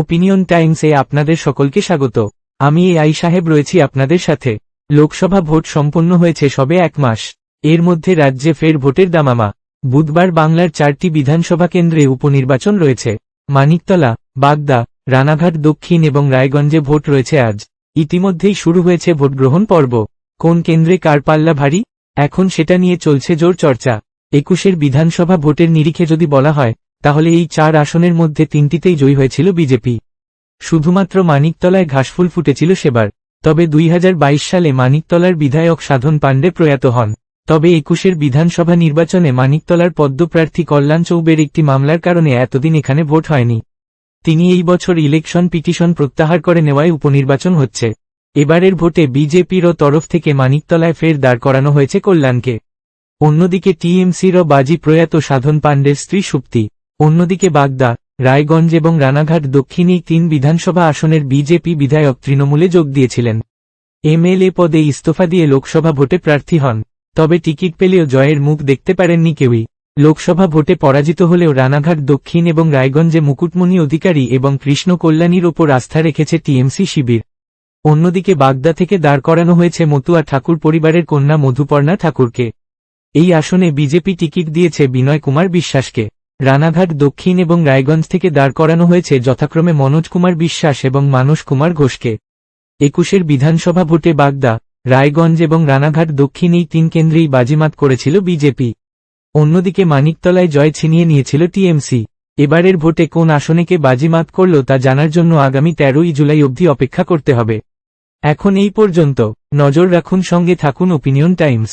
Opinion টাইমসে আপনাদের সকলকে স্বাগত। আমি এ আই সাহেব রয়েছি আপনাদের সাথে। লোকসভা ভোট সম্পন্ন হয়েছে সবে এক মাস। এর মধ্যে রাজ্যে ফের ভোটের দামামা। বুধবার বাংলার চারটি বিধানসভা কেন্দ্রে উপনির্বাচন রয়েছে। মানিকতলা, বাগদা, রানাঘাট দক্ষিণ এবং রায়গঞ্জে ভোট রয়েছে আজ। ইতিমধ্যেই শুরু হয়েছে ভোটগ্রহণ পর্ব। কোন কেন্দ্রে কার পাল্লা ভারী? এখন সেটা নিয়ে চলছে জোর চর্চা। একুশের বিধানসভা ভোটের নিরিখে যদি বলা হয় তাহলে এই চার আসনের মধ্যে তিনটিতেই জয়ী হয়েছিল বিজেপি। শুধুমাত্র মানিকতলায় ঘাসফুল ফুটেছিল সেবার। তবে দুই হাজার বাইশ সালে মানিকতলার বিধায়ক সাধন পাণ্ডে প্রয়াত হন। তবে একুশের বিধানসভা নির্বাচনে মানিকতলার পদ্মপ্রার্থী কল্যাণ চৌবের একটি মামলার কারণে এতদিন এখানে ভোট হয়নি। তিনি এই বছর ইলেকশন পিটিশন প্রত্যাহার করে নেওয়ায় উপনির্বাচন হচ্ছে। এবারের ভোটে বিজেপিরও তরফ থেকে মানিকতলায় ফের দাঁড় করানো হয়েছে কল্যাণকে। অন্যদিকে টিএমসিরও বাজি প্রয়াত সাধন পাণ্ডের স্ত্রী সুপ্তি। অন্যদিকে বাগদা, রায়গঞ্জ এবং রানাঘাট দক্ষিণ তিন বিধানসভা আসনের বিজেপি বিধায়ক তৃণমূলে যোগ দিয়েছিলেন। এমএলএ পদে ইস্তফা দিয়ে লোকসভা ভোটে প্রার্থী হন, তবে টিকিট পেলেও জয়ের মুখ দেখতে পারেননি কেউই। লোকসভা ভোটে পরাজিত হলেও রানাঘাট দক্ষিণ এবং রায়গঞ্জে মুকুটমণি অধিকারী এবং কৃষ্ণ কল্যাণীর ওপর আস্থা রেখেছে টিএমসি শিবির। অন্যদিকে বাগদা থেকে দাঁড় করানো হয়েছে মতুয়া ঠাকুর পরিবারের কন্যা মধুপর্ণা ঠাকুরকে। এই আসনে বিজেপি টিকিট দিয়েছে বিনয় কুমার বিশ্বাসকে। রানাঘাট দক্ষিণ এবং রায়গঞ্জ থেকে দাঁড় করানো হয়েছে যথাক্রমে মনোজ কুমার বিশ্বাস এবং মানস কুমার ঘোষকে। একুশের বিধানসভা ভোটে বাগদা, রায়গঞ্জ এবং রানাঘাট দক্ষিণ এই তিন কেন্দ্রেই বাজিমাত করেছিল বিজেপি। অন্যদিকে মানিকতলায় জয় ছিনিয়ে নিয়েছিল টিএমসি। এবারের ভোটে কোন আসনেকে বাজিমাত করল তা জানার জন্য আগামী তেরোই জুলাই অবধি অপেক্ষা করতে হবে। এখন এই পর্যন্ত। নজর রাখুন সঙ্গে থাকুন ওপিনিয়ন টাইমস